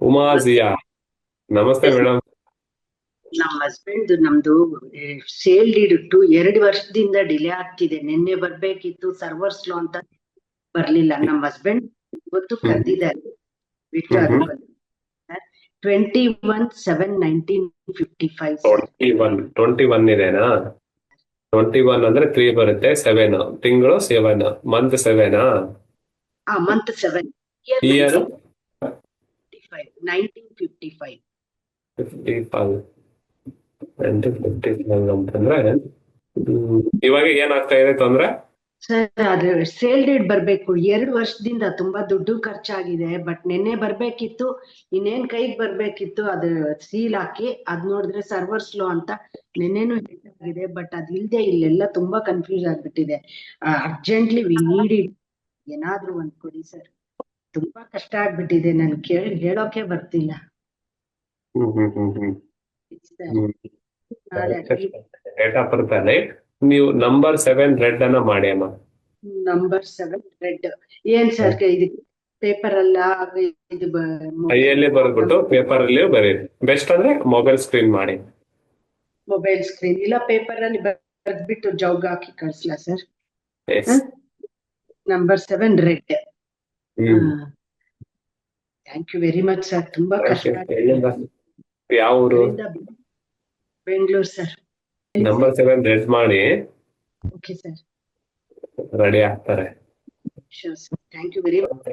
ಉಮಾ ಜಿಯಾ ನಮಸ್ತೆ ಮೇಡಮ್ ನಮ್ಮ ಹಸ್ಬೆಂಡ್ ನಮ್ದು ಸೇಲ್ ಡೀಡ್ ಇಟ್ಟು ಎರಡು ವರ್ಷದಿಂದ ಡಿಲೇ ಆಗ್ತಿದೆ. ನಿನ್ನೆ ಬರ್ಬೇಕಿತ್ತು ಸರ್ವರ್ ಸ್ಲೋ ಅಂತ ಬರ್ಲಿಲ್ಲ. ನಮ್ಮ ಹಸ್ಬೆಂಡ್ ಇವತ್ತು. ಕರೆದಿದ್ದಾರೆ. Twenty one seven nineteen fifty five twenty one twenty one ಇದೆನಾ? ಟ್ವೆಂಟಿ ಒನ್ ಅಂದ್ರೆ ತ್ರೀ ಬರುತ್ತೆ ಸೆವೆನ್ ತಿಂಗಳು seven month seven month seven year five nineteen fifty five fifty five fifty five ಅಂತಂದ್ರೆ ಹ್ಮ್, ಇವಾಗ ಏನಾಗ್ತಾ ಇದೆ ತೊಂದ್ರೆ? ಸರ್ ಅದು ಸೇಲ್ ಡೇಟ್ ಬರ್ಬೇಕು. ಎರಡು ವರ್ಷದಿಂದ ತುಂಬಾ ದುಡ್ಡು ಖರ್ಚಾಗಿದೆ ಬಟ್ ನಿನ್ನೆ ಬರ್ಬೇಕಿತ್ತು ಇನ್ನೇನ್ ಕೈಗೆ ಬರ್ಬೇಕಿತ್ತು ಅದು ಸೀಲ್ ಹಾಕಿ ಅದ್ ನೋಡಿದ್ರೆ ಸರ್ವರ್ ಸ್ಲೋ ಅಂತ ನಿನ್ನೆನು ಆಗಿದೆ ಬಟ್ ಅದ್ ಇಲ್ದೆ ಇಲ್ಲೆಲ್ಲ ತುಂಬಾ ಕನ್ಫ್ಯೂಸ್ ಆಗ್ಬಿಟ್ಟಿದೆ. ಅರ್ಜೆಂಟ್ಲಿ ವಿ ನೀಡ್ ಇಟ್ ಏನಾದ್ರೂ ಒಂದ್ ಕೊಡಿ ಸರ್ ತುಂಬಾ ಕಷ್ಟ ಆಗ್ಬಿಟ್ಟಿದೆ ನನ್ ಕೇಳಿ ಹೇಳೋಕೆ ಬರ್ತಿಲ್ಲ. ನೀವು ನಂಬರ್ ಸೆವೆನ್ ರೆಡ್ ಅನ್ನ ಮಾಡಿ ಅಮ್ಮ. ನಂಬರ್ ಸೆವೆನ್ ರೆಡ್ ಏನ್ ಸರ್ ಇದು ಪೇಪರ್ ಅಲ್ಲ ಇದು ಕೈಯಲ್ಲಿ ಬರೆದ್ಬಿಟ್ಟು ಪೇಪರ್ ಅಲ್ಲಿ ಬರೀರಿ. ಬೆಸ್ಟ್ ಅಂದ್ರೆ ಮೊಬೈಲ್ ಸ್ಕ್ರೀನ್ ಮಾಡಿ. ಮೊಬೈಲ್ ಸ್ಕ್ರೀನ್ ಇಲ್ಲ ಪೇಪರ್ ಅಲ್ಲಿ ಬರ್ದ್ಬಿಟ್ಟು ಜೌಗ್ ಹಾಕಿ ಕಳ್ಸ್ಲಾ sir. Number seven red thank you very much sir ತುಂಬಾ ಕಷ್ಟ? ಯಾವ ಊರು? Bengaluru sir number seven red ಮಾಡಿ. ಓಕೆ ಸರ್ ರೆಡಿ ಆಗ್ತಾರೆ. Thank you very much